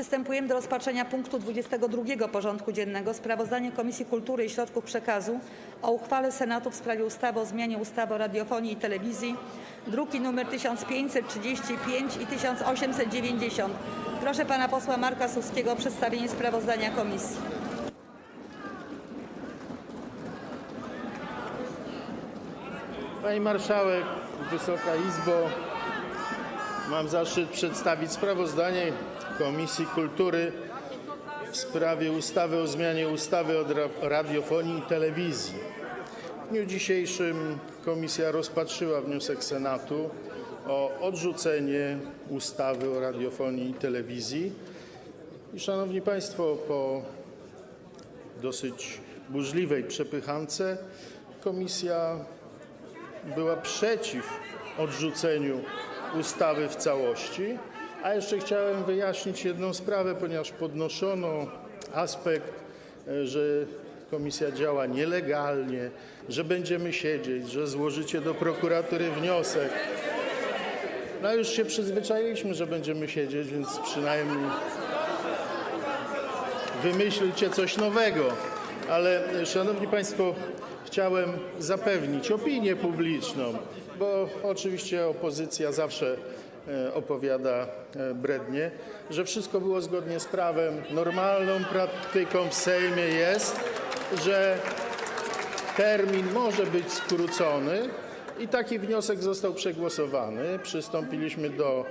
Przystępujemy do rozpatrzenia punktu 22. porządku dziennego: Sprawozdanie Komisji Kultury i Środków Przekazu o uchwale Senatu w sprawie ustawy o zmianie ustawy o radiofonii i telewizji (druki nr 1535 i 1890) Proszę pana posła Marka Suskiego o przedstawienie sprawozdania komisji. Pani Marszałek, Wysoka Izbo, mam zaszczyt przedstawić sprawozdanie Komisji Kultury w sprawie ustawy o zmianie ustawy o radiofonii i telewizji. W dniu dzisiejszym komisja rozpatrzyła wniosek Senatu o odrzucenie ustawy o radiofonii i telewizji. I szanowni Państwo, po dosyć burzliwej przepychance komisja była przeciw odrzuceniu ustawy w całości. A jeszcze chciałem wyjaśnić jedną sprawę, ponieważ podnoszono aspekt, e, że komisja działa nielegalnie, że będziemy siedzieć, że złożycie do prokuratury wniosek. No już się przyzwyczailiśmy, że będziemy siedzieć, więc przynajmniej wymyślcie coś nowego. Ale szanowni państwo, chciałem zapewnić opinię publiczną, bo oczywiście opozycja zawsze opowiada e, brednie, że wszystko było zgodnie z prawem. Normalną praktyką w Sejmie jest, że termin może być skrócony i taki wniosek został przegłosowany. Przystąpiliśmy do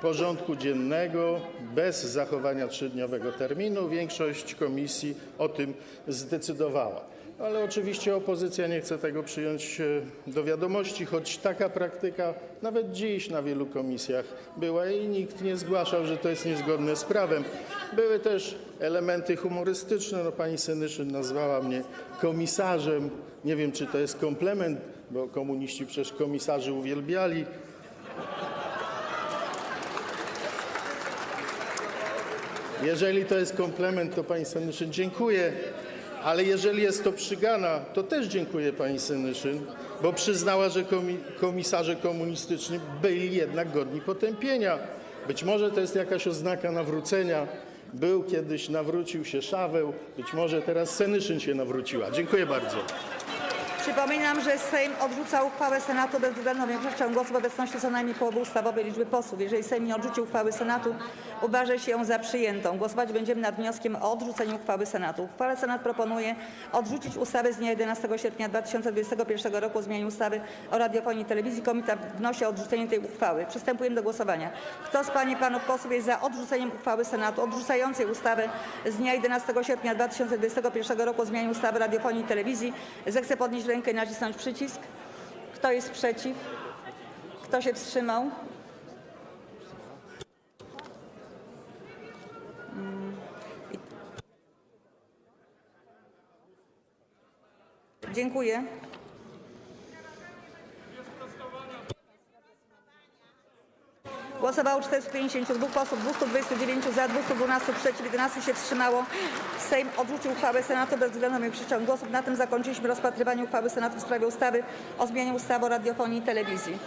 porządku dziennego bez zachowania trzydniowego terminu. Większość komisji o tym zdecydowała. Ale oczywiście opozycja nie chce tego przyjąć e, do wiadomości, choć taka praktyka nawet dziś na wielu komisjach była i nikt nie zgłaszał, że to jest niezgodne z prawem. Były też elementy humorystyczne. No, pani Senyszyn nazwała mnie komisarzem. Nie wiem, czy to jest komplement, bo komuniści przecież komisarzy uwielbiali. Jeżeli to jest komplement, to pani Senyszyn dziękuję, ale jeżeli jest to przygana, to też dziękuję pani Senyszyn, bo przyznała, że komi komisarze komunistyczni byli jednak godni potępienia. Być może to jest jakaś oznaka nawrócenia. Był kiedyś, nawrócił się Szaweł, być może teraz Senyszyn się nawróciła. Dziękuję bardzo. Przypominam, że Sejm odrzuca uchwałę Senatu bezwzględną większością głosów w obecności co najmniej połowy ustawowej liczby posłów. Jeżeli Sejm nie odrzuci uchwały Senatu, uważa się ją za przyjętą. Głosować będziemy nad wnioskiem o odrzucenie uchwały Senatu. W uchwale Senat proponuje odrzucić ustawę z dnia 11 sierpnia 2021 roku o zmianie ustawy o radiofonii i telewizji. Komitet wnosi o odrzucenie tej uchwały. Przystępujemy do głosowania. Kto z Pań i Panów posłów jest za odrzuceniem uchwały Senatu odrzucającej ustawę z dnia 11 sierpnia 2021 roku o zmianie ustawy o radiofonii i telewizji, zechce podnieść rękę i nacisnąć przycisk. Kto jest przeciw? Kto się wstrzymał? Mm. Dziękuję. Głosowało 452 posłów, 229 za, 212 przeciw, 11 się wstrzymało. Sejm odrzucił uchwałę Senatu bezwzględną większością głosów. Na tym zakończyliśmy rozpatrywanie uchwały Senatu w sprawie ustawy o zmianie ustawy o radiofonii i telewizji.